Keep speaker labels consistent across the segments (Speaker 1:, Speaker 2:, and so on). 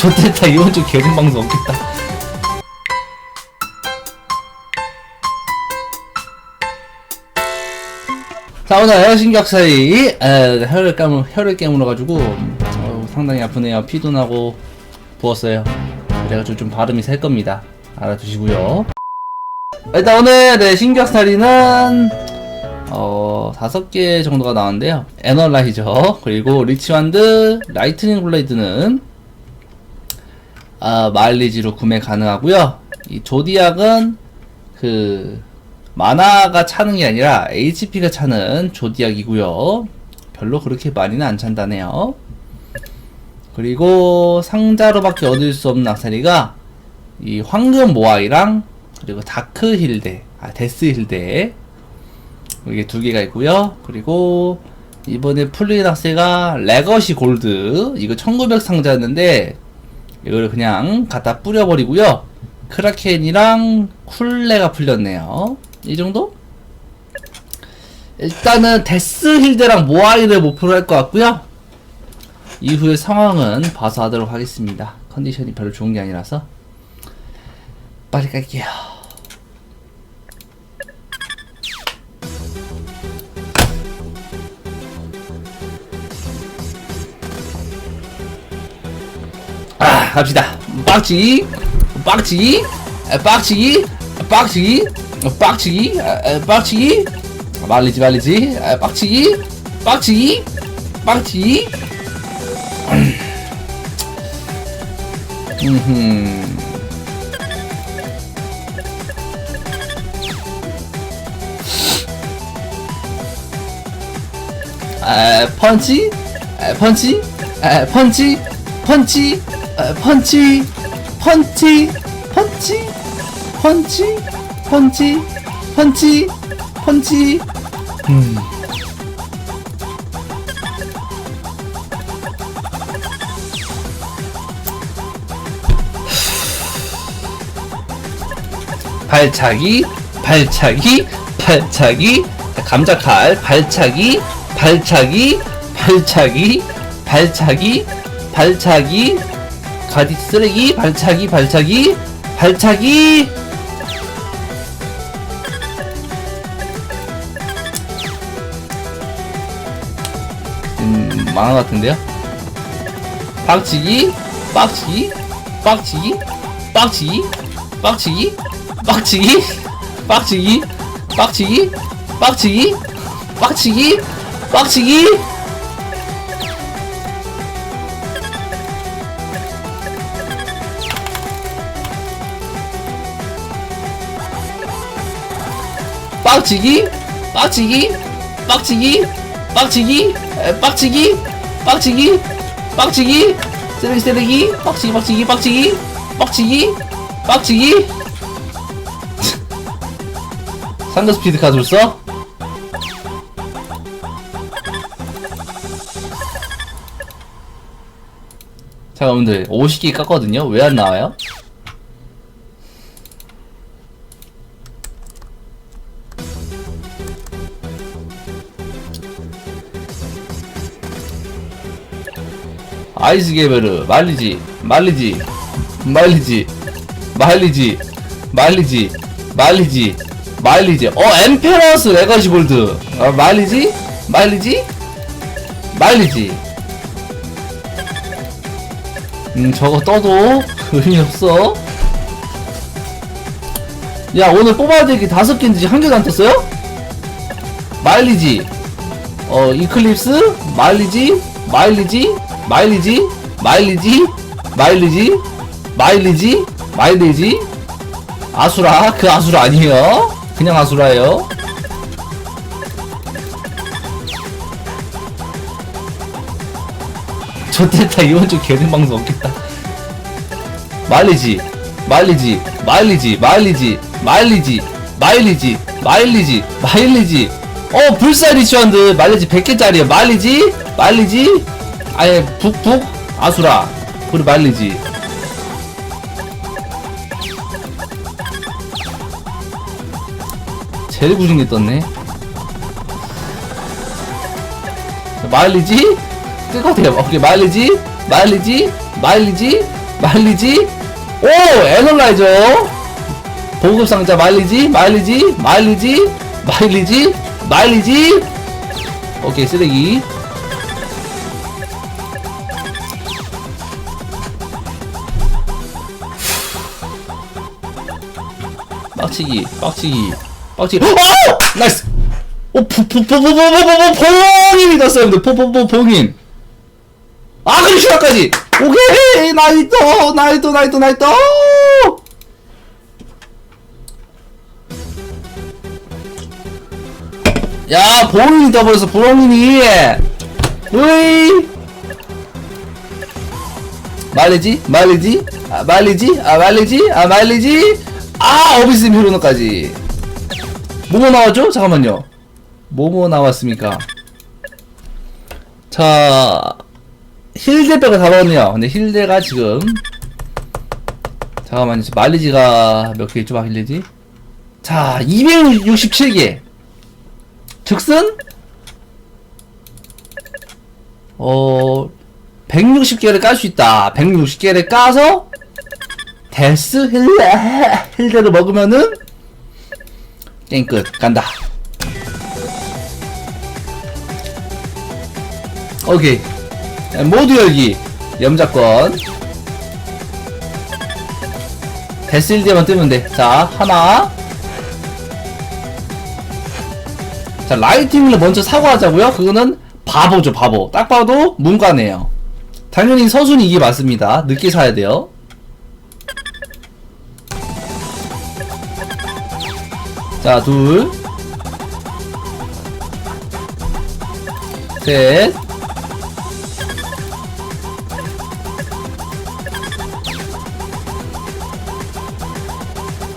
Speaker 1: 좋겠다 이번 주 개등 방송 없겠다. 자 오늘 신격사이 에, 혀를 까물 혀를 깨물어 가지고 어, 상당히 아프네요. 피도 나고 부었어요. 그래가지고 좀 발음이 셀 겁니다. 알아두시고요. 일단 오늘 네, 신격살이는 어 다섯 개 정도가 나왔는데요. 에너라이저 그리고 리치완드 라이트닝 블레이드는 아, 마일리지로 구매 가능하고요. 이 조디악은 그 마나가 차는 게 아니라 HP가 차는 조디악이고요. 별로 그렇게 많이는 안 찬다네요. 그리고 상자로밖에 얻을 수 없는 악세리가 이 황금 모아이랑 그리고 다크 힐데, 아 데스 힐데 이게 두 개가 있고요. 그리고 이번에 풀린 악세가 레거시 골드 이거 1900 상자였는데 이거를 그냥 갖다 뿌려버리고요. 크라켄이랑 쿨레가 풀렸네요. 이 정도? 일단은 데스 힐드랑 모아이를 목표로 할 것 같고요. 이후의 상황은 봐서 하도록 하겠습니다. 컨디션이 별로 좋은 게 아니라서 빨리 갈게요. 아, 갑시다. 빡치기, 빡치기, 아, 빡치기, 아, 빡치기, 아, 빡치기, 빡치기, 아, 말리지 말리지, 아, 빡치기, 빡치기, 빡치기. 음흠. 아, 펀치, 아, 펀치, 아, 펀치, 펀치, 아, 펀치, 펀치, 펀치, 펀치, 펀치, 펀치, 펀치. 음. 발차기, 발차기, 발차기, 자, 감자칼, 발차기, 발차기, 발차기, 발차기, 발차기, 가디 쓰레기, 발차기, 발차기, 발차기. 음, 만화 같은데요? 빡치기, 빡치기, 빡치기, 빡치기, 빡치기, 빡치기, 빡치기, 빡치기, 빡치기, 빡치기, 빡치기. 빡치기, 빡치기, 빡치기, 빡치기, 에, 빡치기, 빡치기, 빡치기, 쓰레기 쓰레기, 빡치기 빡치기 빡치기, 빡치기, 빡치기. 상대 스피드 카드로 써? 자, 여러분들 50개 깠거든요. 왜 안 나와요? 아이스 개베르 말리지 말리지 말리지 말리지 말리지 말리지 말리지. 어 엠페러스 레거시 골드. 어, 말리지 말리지 말리지. 음 저거 떠도 의미 없어. 야 오늘 뽑아야 될 게 다섯 개인데 한 개도 안 떴어요? 마일리지. 어 이클립스 마일리지 마일리지 마일리지? 마일리지? 마일리지? 마일리지? 마일리지? 아수라? 그 아수라 아니에요? 그냥 아수라예요? 좋됐다 이번 주 개는 방송 없겠다. 마일리지 마일리지 마일리지 마일리지 마일리지 마일리지 마일리지 마일리지. 어 불사 리치원드 마일리지 100개짜리야 마일리지? 마일리지 아예 북북? 아수라. 그리고 마일리지. 제일 게 떴네. 뜰것 같아요. 오케이 마일리지? 마일리지? 마일리지? 마일리지? 오! 에널라이저! 보급 상자 마일리지? 마일리지? 마일리지? 마일리지? 마일리지? 오케이 쓰레기 빡치기 빡치기 빡치기. 어! 나이스! 오 포포포포포포포 봉인이 났어요 근데. 포포포 봉인. 아 그리고 슈라까지. 오케이! 나이트 나이트 나이트 나이트 야 봉인이 떠버려서 봉인이. 으이. 말리지? 말리지? 아 말리지? 아 말리지? 아 말리지 아 어비스 히로노까지. 뭐뭐 나왔죠? 잠깐만요. 뭐뭐 나왔습니까? 자 힐대배가 다 나왔네요. 근데 힐대가 지금 잠깐만요. 말리지가 몇 개 있죠? 말리지? 자 267개. 즉슨? 어 160개를 깔 수 있다. 160개를 까서 데스? 힐레! 힐레를 먹으면은? 게임 끝. 간다. 오케이. 모두 열기 염자권. 데스 힐레만 뜨면 돼자 하나. 자 라이팅을 먼저 사고하자고요. 그거는 바보죠 바보. 딱 봐도 문과네요. 당연히 서순이 이게 맞습니다. 늦게 사야 돼요 자, 둘. 셋.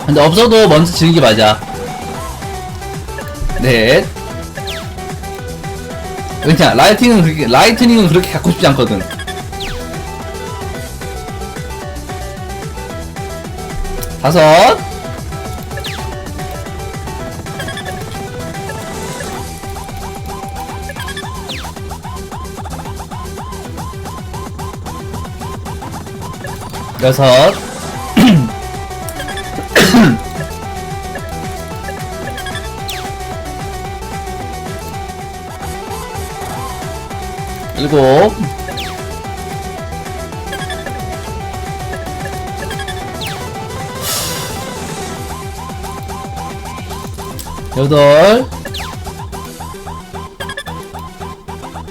Speaker 1: 근데 없어도 먼저 게 맞아. 넷. 왜냐, 라이팅은 그렇게, 라이트닝은 그렇게 갖고 싶지 않거든. 다섯. 여섯. 일곱. 여덟.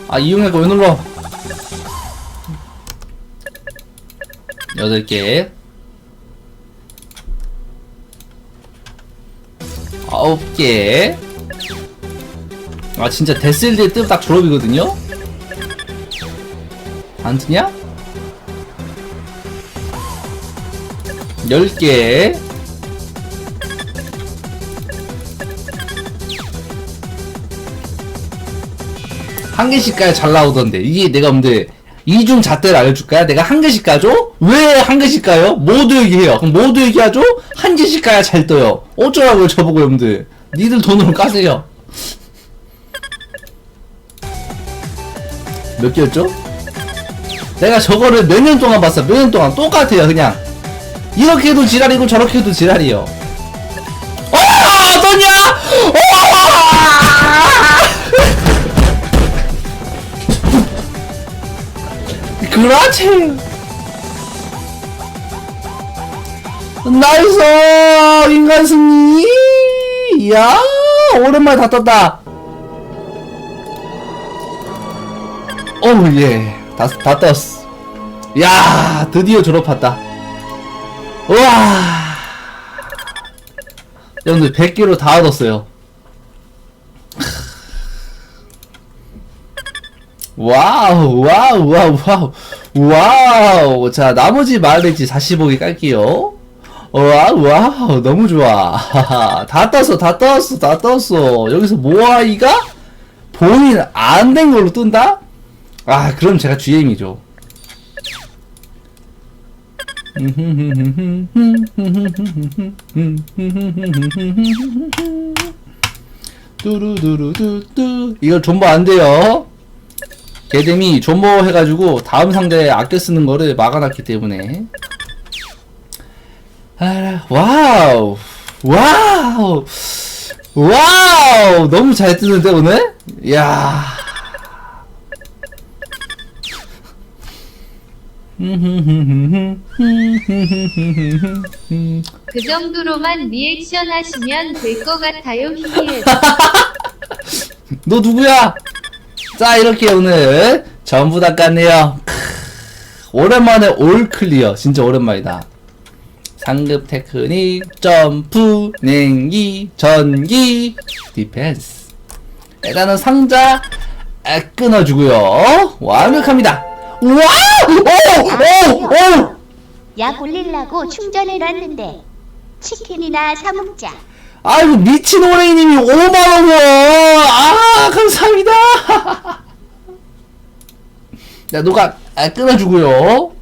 Speaker 1: 아 이용할 거왜 눌러 여덟 개 아홉 개 아 진짜 데스일드에 뜨면 딱 졸업이거든요? 안 뜨냐? 열개한 개씩 까야 잘 나오던데 이게 내가 근데 이중 잣대를 알려줄까요? 내가 한 개씩 까죠? 왜 한 개씩 까요? 모두 얘기해요. 그럼 모두 얘기하죠? 한 개씩 까야 잘 떠요. 어쩌라고요, 저보고 여러분들. 니들 돈으로 까세요. 몇 개였죠? 내가 저거를 몇 년 동안 봤어. 몇 년 동안 똑같아요, 그냥. 이렇게 해도 지랄이고 저렇게 해도 지랄이요. 그렇지. 나이스 인간 승리. 야 오랜만에 다 떴다. 어우 예, 다, 다 떴어. 야 드디어 졸업했다. 우와. 여러분들 100개로 다 얻었어요. 와우 와우 와우 와우. 와우. 자 나머지 마을레지 45개 깔게요. 와우 와우. 너무 좋아. 다 떴어 다 떴어 다 떴어. 여기서 모아이가 본인 안 된 걸로 뜬다? 아 그럼 제가 GM이죠. 뚜루두루두뚜. 이거 존버 안 돼요 개뎀이 존버 해가지고 다음 상대에 아껴 쓰는 거를 막아놨기 때문에 아, 와우 와우 와우 너무 잘 뜨는데 오늘
Speaker 2: 야그 정도로만 리액션 하시면 될 것 같아요. 히히.
Speaker 1: 너 누구야? 자 이렇게 오늘 전부 다 깠네요. 크, 오랜만에 올 클리어. 진짜 오랜만이다. 상급 테크닉 점프 냉기 전기 디펜스. 일단은 상자 아, 끊어주고요. 완벽합니다. 와우! 오오오!
Speaker 3: 약 올리려고 충전해놨는데 치킨이나 사 먹자.
Speaker 1: 아이고 미친 오레이님이 5만원 아 감사합니다. 자 누가 아, 끊어주고요